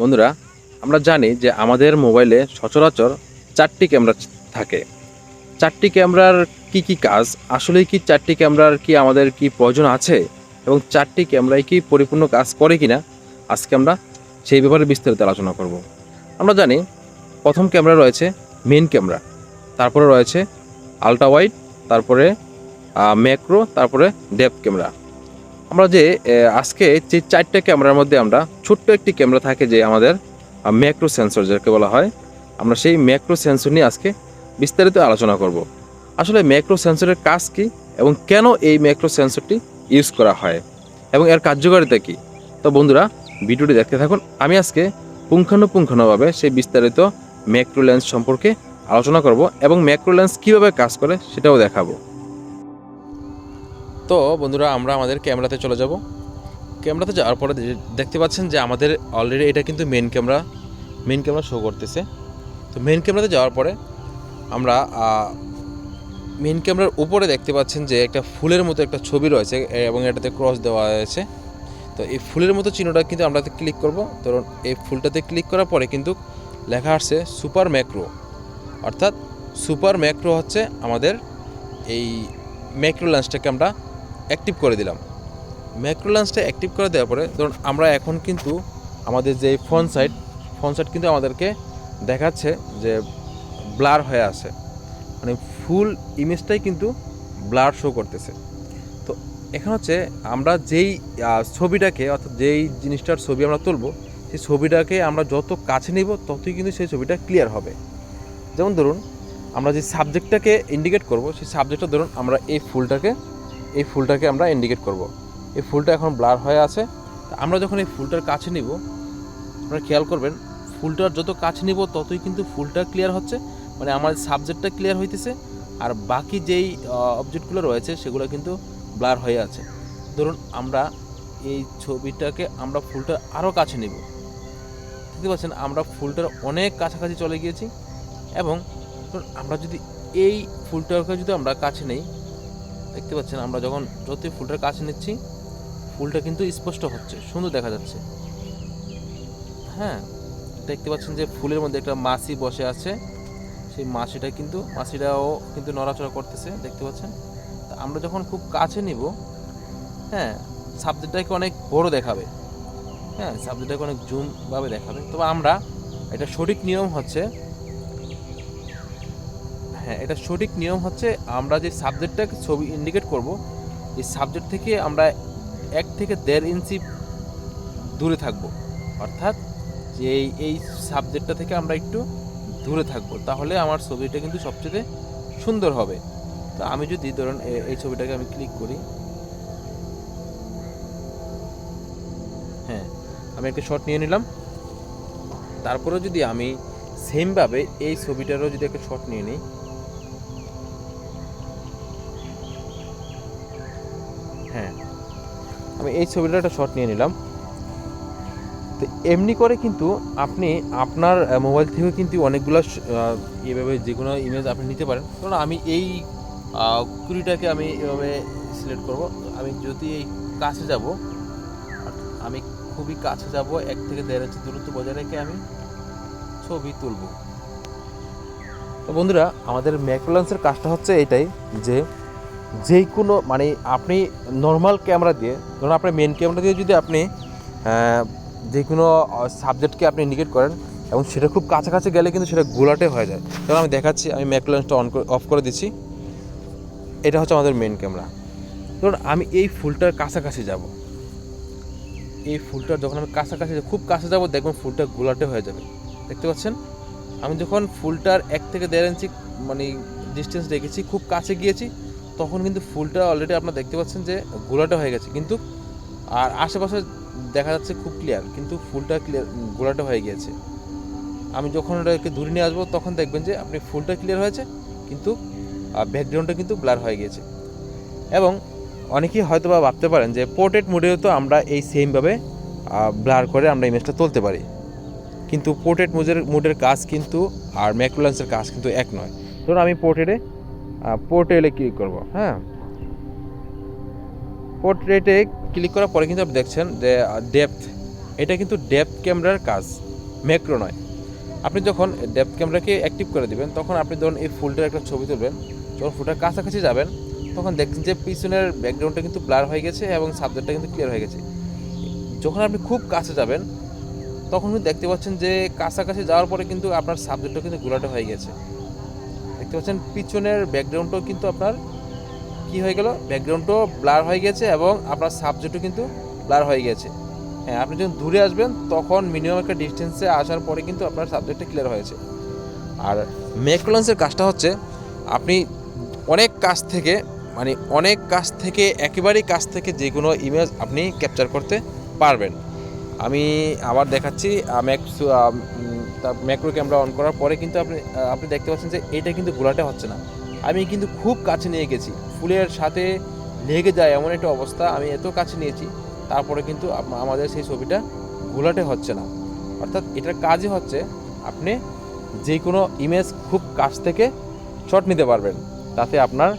বন্ধুরা, আমরা জানি যে আমাদের মোবাইলে সচরাচর চারটি ক্যামেরা থাকে। চারটি ক্যামেরার কি কি কাজ? আসলেই কি চারটি ক্যামেরার কি আমাদের কি প্রয়োজন আছে? এবং চারটি ক্যামেরায় কি পরিপূর্ণ কাজ করে কিনা? আজকে আমরা সেই ব্যাপারে বিস্তারিত আলোচনা করব। আমরা জানি, প্রথম ক্যামেরা রয়েছে মেন ক্যামেরা। তারপরে রয়েছে আলট্রা ওয়াইড তারপরে ম্যাক্রো তারপরে ডেপথ ক্যামেরা। আমরা যে আজকে যে চারটে ক্যামেরার মধ্যে আমরা ছোট্ট একটি ক্যামেরা থাকে যে আমাদের ম্যাক্রো সেন্সর যাকে বলা হয়, আমরা সেই ম্যাক্রো সেন্সর নিয়ে আজকে বিস্তারিত আলোচনা করব। আসলে ম্যাক্রো সেন্সরের কাজ কি এবং কেন এই ম্যাক্রো সেন্সরটি ইউজ করা হয় এবং এর কার্যকারিতা কি? তো বন্ধুরা, ভিডিওটি দেখতে থাকুন। আমি আজকে পুঙ্খানুপুঙ্খানুভাবে সেই বিস্তারিত ম্যাক্রো লেন্স সম্পর্কে আলোচনা করব এবং ম্যাক্রো লেন্স কীভাবে কাজ করে সেটাও দেখাবো। তো বন্ধুরা, আমরা আমাদের ক্যামেরাতে চলে যাব। ক্যামেরাতে যাওয়ার পরে দেখতে পাচ্ছেন যে আমাদের অলরেডি এটা কিন্তু main camera main camera show করতেছে। তো মেন ক্যামেরাতে যাওয়ার পরে আমরা মেন ক্যামেরার উপরে দেখতে পাচ্ছেন যে একটা ফুলের মতো একটা ছবি রয়েছে এবং এটাতে ক্রস দেওয়া হয়েছে। তো এই ফুলের মতো চিহ্নটা কিন্তু আমরা ক্লিক করব। ধরুন, এই ফুলটাতে ক্লিক করার পরে কিন্তু লেখা আসছে সুপার ম্যাক্রো অর্থাৎ সুপার ম্যাক্রো হচ্ছে আমাদের এই ম্যাক্রো লেন্সটাকে আমরা অ্যাক্টিভ করে দিলাম। ম্যাক্রো লেন্সটা অ্যাক্টিভ করে দেওয়ার পরে, ধরুন আমরা এখন কিন্তু আমাদের যে ফোন সাইড ফোন সাইড কিন্তু আমাদেরকে দেখাচ্ছে যে ব্লার হয়ে আছে। মানে ফুল ইমেজটাই কিন্তু ব্লার শো করতেছে। তো এখন হচ্ছে আমরা যেই ছবিটাকে, অর্থাৎ যেই জিনিসটার ছবি আমরা তুলবো, সেই ছবিটাকে আমরা যত কাছে নিব, ততই কিন্তু সেই ছবিটা ক্লিয়ার হবে। যেমন ধরুন, আমরা যে সাবজেক্টটাকে ইন্ডিকেট করব, সেই সাবজেক্টটা ধরুন আমরা এই ফুলটাকে এই ফুলটাকে আমরা ইন্ডিকেট করব। এই ফুলটা এখন ব্লার হয়ে আছে। আমরা যখন এই ফুলটার কাছে নিব, আপনারা খেয়াল করবেন, ফুলটার যত কাছে নিব, ততই কিন্তু ফুলটা ক্লিয়ার হচ্ছে। মানে আমার সাবজেক্টটা ক্লিয়ার হইতেছে, আর বাকি যেই অবজেক্টগুলো রয়েছে, সেগুলো কিন্তু ব্লার হয়ে আছে। ধরুন, আমরা এই ছবিটাকে আমরা ফুলটার আরও কাছে নিব। দেখতে পাচ্ছেন, আমরা ফুলটার অনেক কাছাকাছি চলে গিয়েছি। এবং আমরা যদি এই ফুলটাকে যদি আমরা কাছে নেই দেখতে পাচ্ছেন, আমরা যখন যতই ফুলটার কাছে নিচ্ছি, ফুলটা কিন্তু স্পষ্ট হচ্ছে, সুন্দর দেখা যাচ্ছে। হ্যাঁ দেখতে পাচ্ছেন যে ফুলের মধ্যে একটা মাছি বসে আছে। সেই মাছিটা কিন্তু মাছিটাও কিন্তু নড়াচড়া করতেছে, দেখতে পাচ্ছেন? তা আমরা যখন খুব কাছে নিব হ্যাঁ সাবজেক্টটাকে অনেক বড় দেখাবে। হ্যাঁ সাবজেক্টটাকে অনেক জুমভাবে দেখাবে। তবে আমরা, এটা সঠিক নিয়ম হচ্ছে হ্যাঁ এটা সঠিক নিয়ম হচ্ছে আমরা যে সাবজেক্টটাকে ছবি ইন্ডিকেট করব, এই সাবজেক্ট থেকে আমরা এক থেকে দেড় ইঞ্চি দূরে থাকব। অর্থাৎ যে এই সাবজেক্টটা থেকে আমরা একটু দূরে থাকব, তাহলে আমার ছবিটা কিন্তু সবচেয়ে সুন্দর হবে। তো আমি যদি ধরুন এই ছবিটাকে আমি ক্লিক করি। হ্যাঁ আমি একটা শট নিয়ে নিলাম। তারপরে যদি আমি সেমভাবে এই ছবিটারও যদি একটা শট নিয়ে নিই আমি এই ছবিটা একটা শট নিয়ে নিলাম। তো এমনি করে কিন্তু আপনি আপনার মোবাইল থেকে কিন্তু অনেকগুলো এভাবে যে কোনো ইমেজ আপনি নিতে পারেন। কারণ আমি এই কুড়িটাকে আমি এভাবে সিলেক্ট করব। আমি যদি এই কাছে যাব আমি খুবই কাছে যাব, এক থেকে দেড় ইঞ্চি দূরত্ব বজায় রেখে আমি ছবি তুলব। তো বন্ধুরা, আমাদের ম্যাক্রোলেন্সের কাজটা হচ্ছে এটাই যে যেই কোনো মানে আপনি নর্মাল ক্যামেরা দিয়ে, ধরুন আপনার মেন ক্যামেরা দিয়ে যদি আপনি যে কোনো সাবজেক্টকে আপনি ইন্ডিকেট করেন এবং সেটা খুব কাছাকাছি গেলে কিন্তু সেটা গোলাটে হয়ে যায়। কারণ আমি দেখাচ্ছি, আমি ম্যাকলেন্সটা অন অফ করে দিচ্ছি। এটা হচ্ছে আমাদের মেন ক্যামেরা ধরুন আমি এই ফুলটার কাছাকাছি যাব। এই ফুলটার যখন আমি কাছাকাছি খুব কাছে যাব, দেখবেন ফুলটা গোলাটে হয়ে যাবে। দেখতে পাচ্ছেন? আমি যখন ফুলটার এক থেকে দেড় ইঞ্চি মানে ডিস্টেন্স রেখেছি, খুব কাছে গিয়েছি তখন কিন্তু ফুলটা অলরেডি আপনারা দেখতে পাচ্ছেন যে গোলাটা হয়ে গেছে। কিন্তু আর আশেপাশে দেখা যাচ্ছে খুব ক্লিয়ার কিন্তু ফুলটা ক্লিয়ার গোলাটা হয়ে গিয়েছে। আমি যখন ওটাকে দূরে নিয়ে আসব, তখন দেখবেন যে আপনি ফুলটা ক্লিয়ার হয়েছে, কিন্তু ব্যাকগ্রাউন্ডটা কিন্তু ব্লার হয়ে গিয়েছে। এবং অনেকেই হয়তো বা ভাবতে পারেন যে পোর্ট্রেট মোডেও তো আমরা এই সেমভাবে ব্লার করে আমরা ইমেজটা তুলতে পারি। কিন্তু পোর্ট্রেট মোডের মোডের কাজ কিন্তু, আর ম্যাক্রোলেন্সের কাজ কিন্তু এক নয়। ধরুন আমি পোর্ট্রেটে পোর্ট্রেলে ক্লিক করব হ্যাঁ? পোর্ট্রেটে ক্লিক করার পরে কিন্তু আপনি দেখছেন যে ডেপথ এটা কিন্তু ডেপথ ক্যামেরার কাজ ম্যাক্রো নয়। আপনি যখন ডেপথ ক্যামেরাকে অ্যাক্টিভ করে দিবেন, তখন আপনি ধরুন এই ফুলটার একটা ছবি তুলবেন, যখন ফুলটার কাছাকাছি যাবেন, তখন দেখছেন যে পিছনের ব্যাকগ্রাউন্ডটা কিন্তু ব্লার হয়ে গেছে এবং সাবজেক্টটা কিন্তু ক্লিয়ার হয়ে গেছে। যখন আপনি খুব কাছে যাবেন, তখন দেখতে পাচ্ছেন যে কাছাকাছি যাওয়ার পরে কিন্তু আপনার সাবজেক্টটা কিন্তু গোলাটে হয়ে গেছে। দেখতে পাচ্ছেন, পিছনের ব্যাকগ্রাউন্ডটাও কিন্তু আপনার কি হয়ে গেল? ব্যাকগ্রাউন্ডটাও ব্লার হয়ে গেছে এবং আপনার সাবজেক্টও কিন্তু ব্লার হয়ে গেছে। হ্যাঁ আপনি যখন দূরে আসবেন, তখন মিনিমাম একটা ডিস্টেন্সে আসার পরে কিন্তু আপনার সাবজেক্টটা ক্লিয়ার হয়েছে। আর ম্যাক্রোলেন্সের কাজটা হচ্ছে, আপনি অনেক কাছ থেকে মানে অনেক কাছ থেকে, একেবারেই কাছ থেকে যে কোনো ইমেজ আপনি ক্যাপচার করতে পারবেন। আমি আবার দেখাচ্ছি তার ম্যাক্রো ক্যামেরা অন করার পরে কিন্তু আপনি আপনি দেখতে পাচ্ছেন যে এটা কিন্তু গোলাটে হচ্ছে না। আমি কিন্তু খুব কাছে নিয়ে গেছি। ফুলের সাথে লেগে যায় এমন একটা অবস্থা, আমি এত কাছে নিয়েছি, তারপরে কিন্তু আমাদের সেই ছবিটা ঘোলাটে হচ্ছে না। অর্থাৎ এটার কাজই হচ্ছে, আপনি যে কোনো ইমেজ খুব কাছ থেকে শট নিতে পারবেন। তাতে আপনার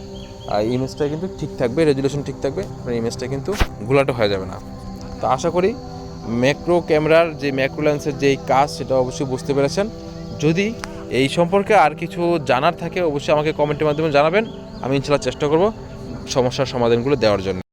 ইমেজটা কিন্তু ঠিক থাকবে রেজুলেশন ঠিক থাকবে, আপনার ইমেজটা কিন্তু ঘোলাটে হয়ে যাবে না। তো আশা করি ম্যাক্রো ক্যামেরার যে ম্যাক্রো লেন্সের যেই কাজ, সেটা অবশ্যই বুঝতে পেরেছেন। যদি এই সম্পর্কে আর কিছু জানার থাকে, অবশ্যই আমাকে কমেন্টের মাধ্যমে জানাবেন। আমি ইনশাল্লাহ চেষ্টা করব সমস্যার সমাধানগুলো দেওয়ার জন্য।